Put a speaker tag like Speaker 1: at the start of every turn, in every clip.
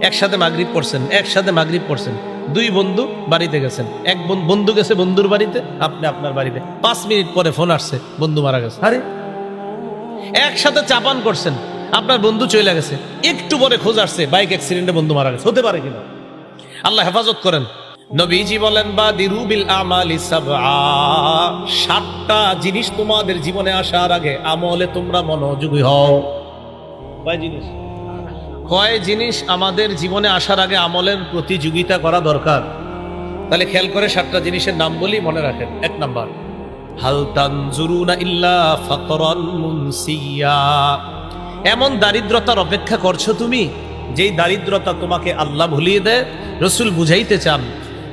Speaker 1: একসাথে মাগরিব পড়ছেন, একসাথে মাগরিব পড়ছেন। দুই বন্ধু বাড়িতে গেছেন। এক বন- বন্ধু গেছে বন্ধুর বাড়িতে, আপনি আপনার বাড়িতে। পাঁচ মিনিট পরে ফোন আসছে, বন্ধু মারা গেছে। আরে! একসাথে চাপান করছেন, আপনার বন্ধু চলে গেছে। একটু পরে খোঁজ আসছে, বাইক অ্যাক্সিডেন্টে বন্ধু মারা গেছে। হতে পারে কিনা? আল্লাহ হেফাজত করেন। নবীজি বলেন বা দিরুবিল আমালি সাতটা জিনিস তোমাদের জীবনে আসার আগে আমলে তোমরা মনোযোগী হও। জিনিস? কয় জিনিস আমাদের জীবনে আসার আগে আমলের প্রতিযোগিতা করা দরকার। তাহলে খেয়াল করে সাতটা জিনিসের নাম বলি মনে রাখেন। এক নাম্বার এমন দারিদ্রতার অপেক্ষা করছ তুমি, যেই দারিদ্রতা তোমাকে আল্লাহ ভুলিয়ে দেয়, রসুল বুঝাইতে চান।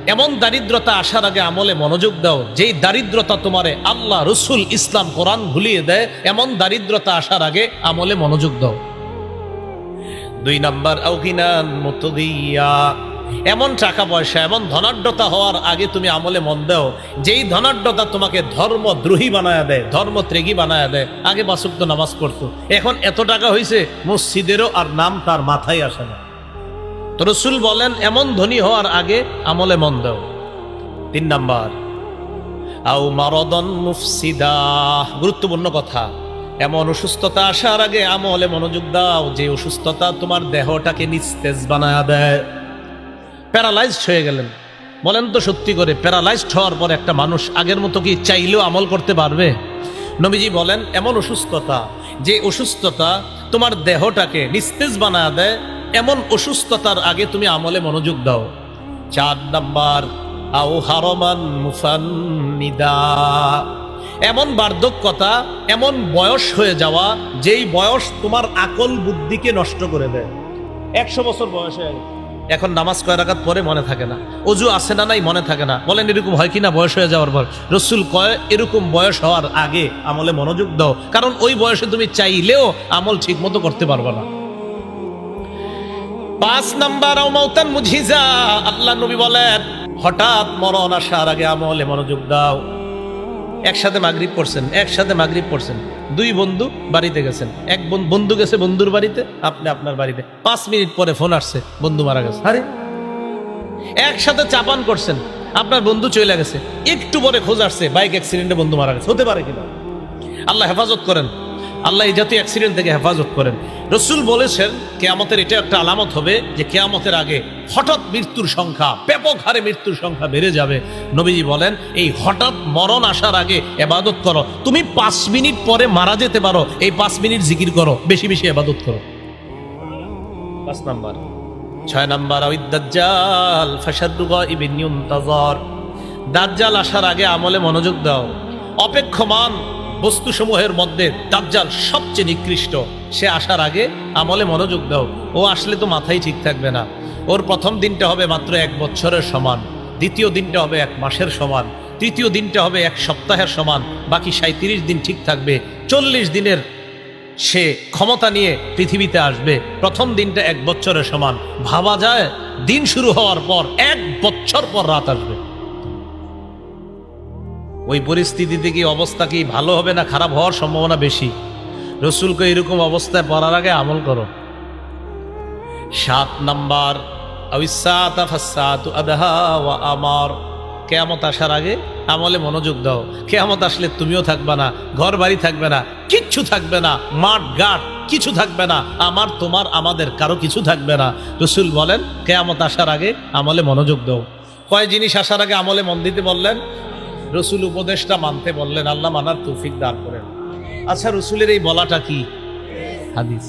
Speaker 1: এমন দারিদ্রতা আসার আগে আমলে মনোযোগ দাও, যেই দারিদ্রতা তোমারে আল্লাহ, রসুল, ইসলাম, কোরআন ভুলিয়ে দেয়, এমন দারিদ্রতা আসার আগে আমলে মনোযোগ দাও। দুই নাম্বার আউকিনান মুতগিয়া এমন টাকা পয়সা, এমন ধনাঢ্যতা হওয়ার আগে তুমি আমলে মন দাও। যেই ধনাঢ্যতা তোমাকে ধর্মদ্রোহী বানায় দেয় ধর্ম ত্যাগী বানায় দেয়, আগে বাসুক্ত নামাজ পড়তো। এখন এত টাকা হয়েছে মসজিদেরও আর নাম তার মাথায় আসে না। তো রসুল বলেন, এমন ধনী হওয়ার আগে আমলে মন দাও। তিন নাম্বার, আও মারদন মুফসিদা। গুরুত্বপূর্ণ কথা। এমন অসুস্থতা আসার আগে আমলে মনোযোগ দাও, যে অসুস্থতা তোমার দেহটাকে নিস্তেজ বানায় দেয়। প্যারালাইজড হয়ে গেলেন। বলেন তো সত্যি করে, প্যারালাইজড হওয়ার পর একটা মানুষ আগের মতো কি চাইলেও আমল করতে পারবে? নবীজি বলেন, এমন অসুস্থতা, যে অসুস্থতা তোমার দেহটাকে নিস্তেজ বানায় দেয়, এমন অসুস্থতার আগে তুমি আমলে মনোযোগ দাও। চার নাম্বার, আও হারমান মুফান্নিদা। এমন বার্ধক্যতা, এমন বয়স হয়ে যাওয়া, যেই বয়স তোমার আকল বুদ্ধিকে নষ্ট করে দেয়। একশো বছর বয়স হয়ে গেছে। এখন নামাজ কয় রাকাত পরে মনে থাকে না। অজু আছে না নাই মনে থাকে না। বলেন, এরকম হয় কিনা বয়স হয়ে যাওয়ার পর? রসুল কয়, এরকম বয়স হওয়ার আগে আমলে মনোযোগ দাও। কারণ ওই বয়সে তুমি চাইলেও আমল ঠিক মতো করতে পারবে না। পাঁচ নাম্বার মাউতান মুজিজা আল্লাহ নবী বলেন, হঠাৎ মরণ আসার আগে আমলে মনোযোগ দাও। একসাথে মাগরিব পড়ছেন, একসাথে মাগরিব পড়ছেন। দুই বন্ধু বাড়িতে গেছেন। এক বন- বন্ধু গেছে বন্ধুর বাড়িতে, আপনি আপনার বাড়িতে। পাঁচ মিনিট পরে ফোন আসছে, বন্ধু মারা গেছে। আরে! একসাথে চাপান করছেন, আপনার বন্ধু চলে গেছে। একটু পরে খোঁজ আসছে, বাইক অ্যাক্সিডেন্টে বন্ধু মারা গেছে। হতে পারে কিনা? আল্লাহ হেফাজত করেন। আল্লাহ এই জাতীয় অ্যাক্সিডেন্ট থেকে হেফাজত করেন। রসুল বলেছেন, কেয়ামতের এটা একটা আলামত হবে যে কেয়ামতের আগে হঠাৎ মৃত্যুর সংখ্যা, ব্যাপক হারে মৃত্যুর সংখ্যা বেড়ে যাবে। নবীজি বলেন, এই হঠাৎ মরণ আসার আগে এবাদত করো। তুমি পাঁচ মিনিট পরে মারা যেতে পারো, এই পাঁচ মিনিট জিকির করো, বেশি বেশি এবাদত করো। পাঁচ নাম্বার। ছয় নাম্বার দাজ্জাল ফাসাদুগা ইবিন ইউনতাজার। দাজ্জাল আসার আগে আমলে মনোযোগ দাও। অপেক্ষমান বস্তুসমূহের মধ্যে দাজ্জাল সবচেয়ে নিকৃষ্ট। সে আসার আগে আমলে মনোযোগ দাও। ও আসলে তো মাথায় ঠিক থাকবে না। ওর প্রথম দিনটা হবে মাত্র এক বছরের সমান। দ্বিতীয় দিনটা হবে এক মাসের সমান। তৃতীয় দিনটা হবে এক সপ্তাহের সমান। বাকি সাঁত্রিশ দিন ঠিক থাকবে। চল্লিশ দিনের সে ক্ষমতা নিয়ে পৃথিবীতে আসবে। প্রথম দিনটা এক বছরের সমান। ভাবা যায়, দিন শুরু হওয়ার পর এক বছর পর রাত আসবে। ওই পরিস্থিতিতে কি অবস্থা কি ভালো হবে না খারাপ হওয়ার সম্ভাবনা বেশি? রসুলকে এরকম অবস্থায় পড়ার আগে আমল করো। সাত নাম্বার আমার। কেয়ামত আসার আগে আমলে মনোযোগ দাও। কেয়ামত আসলে তুমিও থাকবে না ঘর বাড়ি থাকবে না, কিচ্ছু থাকবে না, মাঠ, ঘাট, কিছু থাকবে না, আমার, তোমার, আমাদের কারও কিছু থাকবে না। রসুল বলেন, কেয়ামত আসার আগে আমলে মনোযোগ দাও। কয় জিনিস আসার আগে আমলে মন দিতে বললেন? রসুল উপদেশটা মানতে বললেন, আল্লাহ মানার তৌফিক দান করেন। আচ্ছা রসুলের এই বলাটা কি? হাদিস।